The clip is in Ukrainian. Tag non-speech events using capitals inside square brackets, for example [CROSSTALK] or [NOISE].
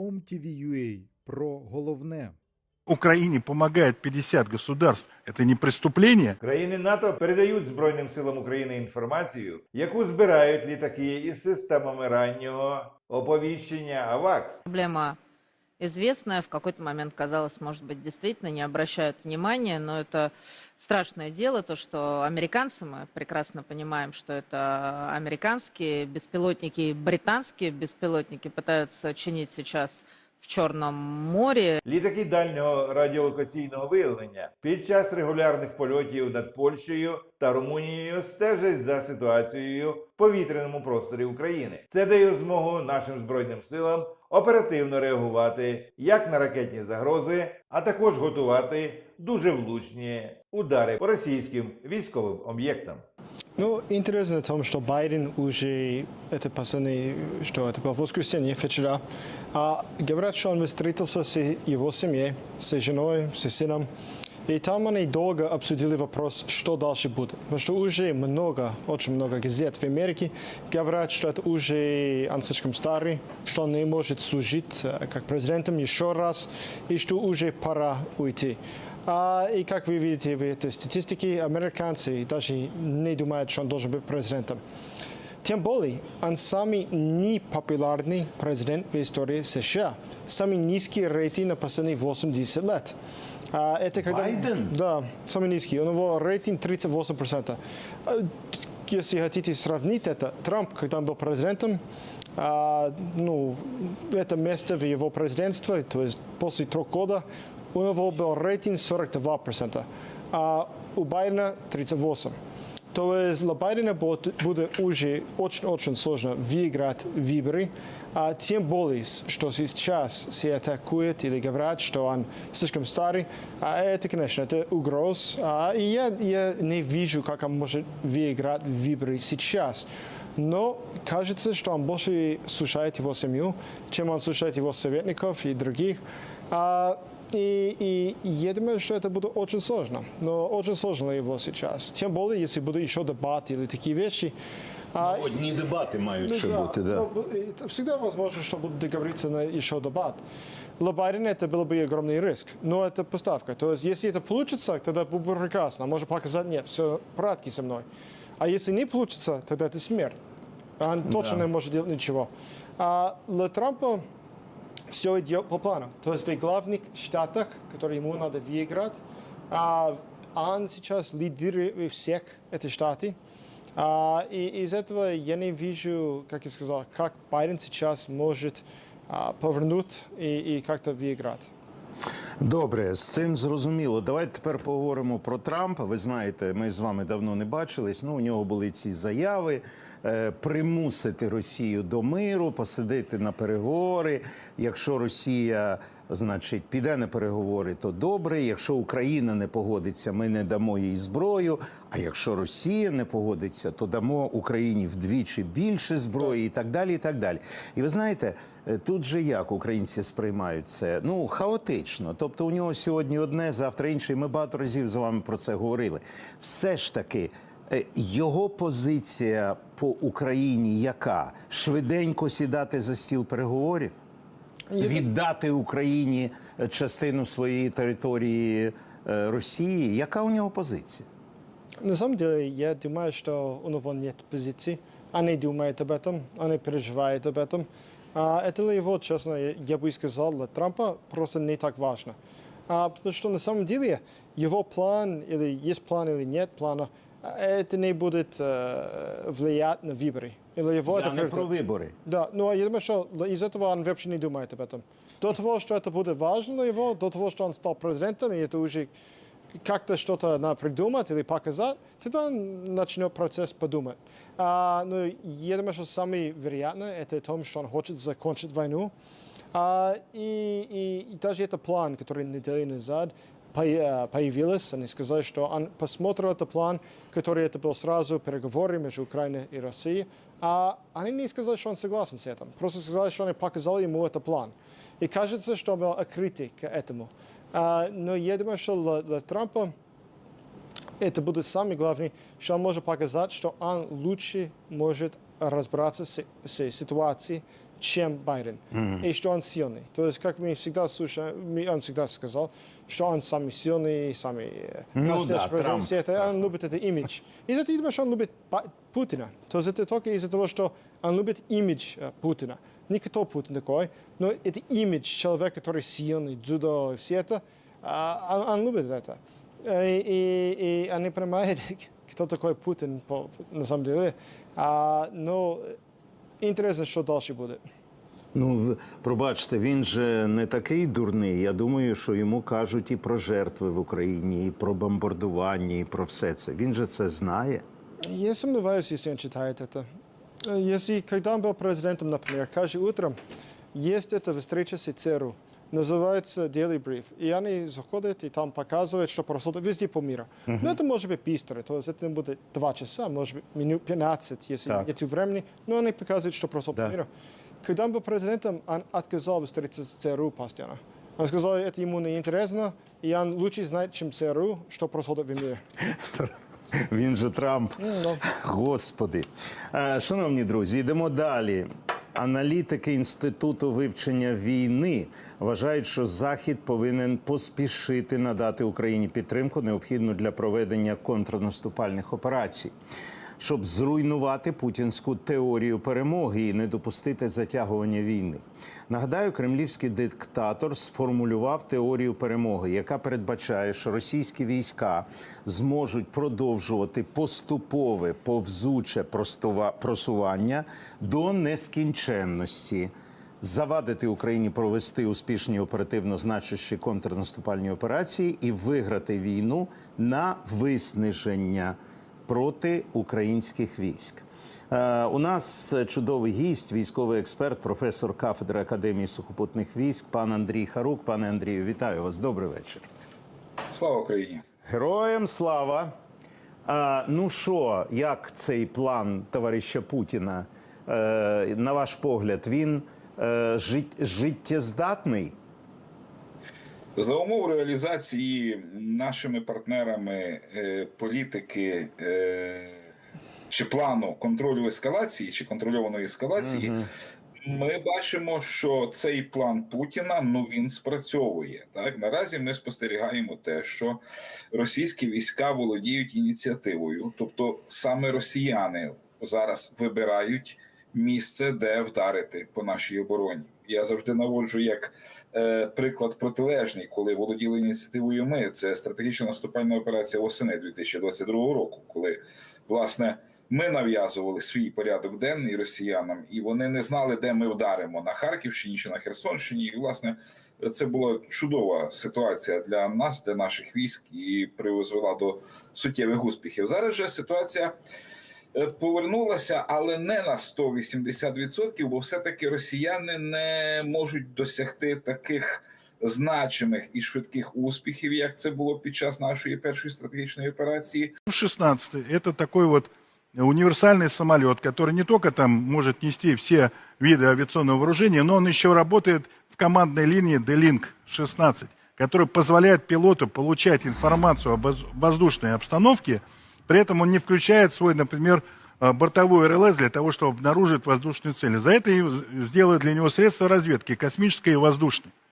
OMTV.ua про головне. Україні допомагає 50 государств. Це не преступлення. Країни НАТО передають Збройним силам України інформацію, яку збирають літаки із системами раннього оповіщення АВАКС. Проблема известная, в какой-то момент казалось, может быть, действительно не обращают внимания, но это страшное дело, то, что американцы, мы прекрасно понимаем, что это американские беспилотники и британские беспилотники пытаются чинить сейчас в Черном море. Літаки дальнього радіолокаційного виявлення під час регулярних польотів над Польщею та Румунією стежать за ситуацією в повітряному просторі України. Це дає змогу нашим збройним силам оперативно реагувати як на ракетні загрози, а також готувати дуже влучні удари по російським військовим об'єктам. Но интересно е тоа што Байден уже ете пасани, што ете па воскресенје вчера, а? Гебрат Шон встретил се и во семје, со женој, со сином, и там они долго обсудили вопрос, что дальше будет. Потому что уже много, очень много газет в Америке говорят, что это уже он слишком старый, что он не может служить э, как президентом еще раз, и что уже пора уйти. А, и как вы видите в этой статистике, американцы даже не думают, что он должен быть президентом. Тем более, он самый непопулярный президент в истории США. Самый низкий рейтинг на последние 80 лет. А, это когда... Байден? Да, самый низкий. У него рейтинг 38%. А, Если хотите сравнить это, Трамп, когда он был президентом, а, ну, это место в его президентстве, то есть после трех года, у него был рейтинг 42%, а у Байдена 38%. То есть для Байдена будет, будет уже очень-очень сложно выиграть выборы, а тем более, что сейчас все атакуют или говорят, что он слишком старый. А это, конечно, это угроз. А, и я, я не вижу, как он может выиграть выборы сейчас. Но кажется, что он больше слушает его семью, чем он слушает его советников и других. А, и, и я думаю, что это будет очень сложно. Но очень сложно для его сейчас. Тем более, если будут еще дебаты или такие вещи. А, Одні дебати мають ну ще да, бути, да. ну, это всегда возможно, что будут договориться на еще дебат. Для Байдена это было бы огромный риск. Но это поставка. То есть, если это получится, тогда будет бы прекрасно. Можно показать, нет, все в порядке со мной. А если не получится, тогда это смерть. Он точно не может делать ничего. А для Трампа все идет по плану. То есть в главных штатах, которые ему надо выиграть, а, он сейчас лидирует во всех этих штатах. А, и из этого я не вижу, как я сказал, как Байден сейчас может а, повернуть и, и как-то выиграть. Добре, з цим зрозуміло. Давайте тепер поговоримо про Трампа. Ви знаєте, ми з вами давно не бачились. Ну, у нього були ці заяви. Е, Примусити Росію до миру, посадити на переговори. Якщо Росія, значить, піде на переговори, то добре. Якщо Україна не погодиться, ми не дамо їй зброю. А якщо Росія не погодиться, то дамо Україні вдвічі більше зброї, і так далі. І так далі. І ви знаєте, е, тут же як українці сприймають це? Ну хаотично. Тобто, у нього сьогодні одне, завтра інше. І Ми багато разів з вами про це говорили. Все ж таки. е, Його позиція по Україні яка? Швиденько сідати за стіл переговорів? Віддати Україні е, частину своєї території е, Росії? Яка у нього позиція? На самом деле, я думаю, что у него нет позиции. Они думают об этом, они переживают об этом. А это для его, честно, я я бы сказал, для Трампа просто не так важно. А, потому что на самом деле его план, или есть план, или нет плана, а, это не будет э, влиять на выборы. Или его Я это не про вибори. Да, но я думаю, что из этого он вообще не думает об этом. До того, что это будет важно для него, до того, что он стал президентом, и это уже как-то что-то надо придумать или показать, тогда он начнет процесс подумать. А, но я думаю, что самое вероятное это в том, что он хочет закончить войну. А, и, и, и даже это план, который неделю назад по- появился, они сказали, что он посмотрел этот план, который это был сразу переговоры между Украиной и Россией, а они не сказали, что он согласен с этим. Просто сказали, что они показали ему этот план. И кажется, что он был открытый этому. А, но я думаю, что для, Трампа это будет самое главное, что он может показать, что он лучше может разбираться с, с ситуацией, чем Байден. И что он сильный. То есть, как мы всегда слушаем, он всегда сказал, что он самый сильный, самый... э, Ну да, Трамп, света. Он любит этот имидж. Из-за этого, что он любит Путина. То есть это только из-за того, что он любит имидж э, Путина. Никто Путин такой, но это имидж человека, который сильный, дзюдо и все это, а, он, он любит это. Э, И, и, и он не понимает, [LAUGHS] кто такой Путин по, на самом деле. А, но интересно, що далі буде. Ну, в- пробачте, він же не такий дурний. Я думаю, що йому кажуть і про жертви в Україні, і про бомбардування, і про все це. Він же це знає. Я сомневаюсь, если он читает это. Э, Если, когда он был президентом, например, каждое утро есть эта встреча с ЦРУ, называется Daily Brief, и они заходят и там показывают, что происходит везде по миру. Но это может быть быстро, то есть это не будет два часа, может быть минут 15, если Так. нет времени, но они показывают, что происходит Да. по миру. Когда он был президентом, он отказал встретиться с ЦРУ постоянно. Он сказал, это ему не интересно, и он лучше знает, чем ЦРУ, что происходит в мире. Він же Трамп. ну. Господи. Е, Шановні друзі, йдемо далі. Аналітики Інституту вивчення війни вважають, що Захід повинен поспішити надати Україні підтримку, необхідну для проведення контрнаступальних операцій, щоб зруйнувати путінську теорію перемоги і не допустити затягування війни. Нагадаю, кремлівський диктатор сформулював теорію перемоги, яка передбачає, що російські війська зможуть продовжувати поступове повзуче просування до нескінченності. Завадити Україні провести успішні оперативно значущі контрнаступальні операції і виграти війну на виснаження проти українських військ. Е, У нас чудовий гість, військовий експерт, професор кафедри Академії сухопутних військ, пан Андрій Харук. Пане Андрію, вітаю вас. Добрий вечір. Слава Україні! Героям слава. А, ну що, як цей план товариша Путіна, е, на ваш погляд, він е, жит, життєздатний? За умов реалізації нашими партнерами е, політики е, чи плану контролю ескалації чи контрольованої ескалації, ми бачимо, що цей план Путіна ну він спрацьовує. Так наразі ми спостерігаємо те, що російські війська володіють ініціативою, тобто саме росіяни зараз вибирають місце, де вдарити по нашій обороні. Я завжди наводжу як е, приклад протилежний, коли володіли ініціативою. Ми це стратегічна наступальна операція восени 2022 року, коли власне ми нав'язували свій порядок денний росіянам, і вони не знали, де ми вдаримо на Харківщині чи на Херсонщині. І власне це була чудова ситуація для нас, для наших військ, і призвела до суттєвих успіхів. Зараз же ситуація. е, Повернулася, але не на 180%, бо все-таки росіяни не можуть досягти таких значимих і швидких успіхів, як це було під час нашої першої стратегічної операції. F-16 это такой вот универсальный самолет, который не только там может нести все виды авиационного вооружения, но он еще работает в командной линии D-Link 16, который позволяет пилоту получать информацию об воз- воздушной обстановке, при этом он не включает свой, например, э, бортовой РЛС для того, чтобы обнаружить воздушную цель. За это и сделают для него средства разведки, космической и воздушной.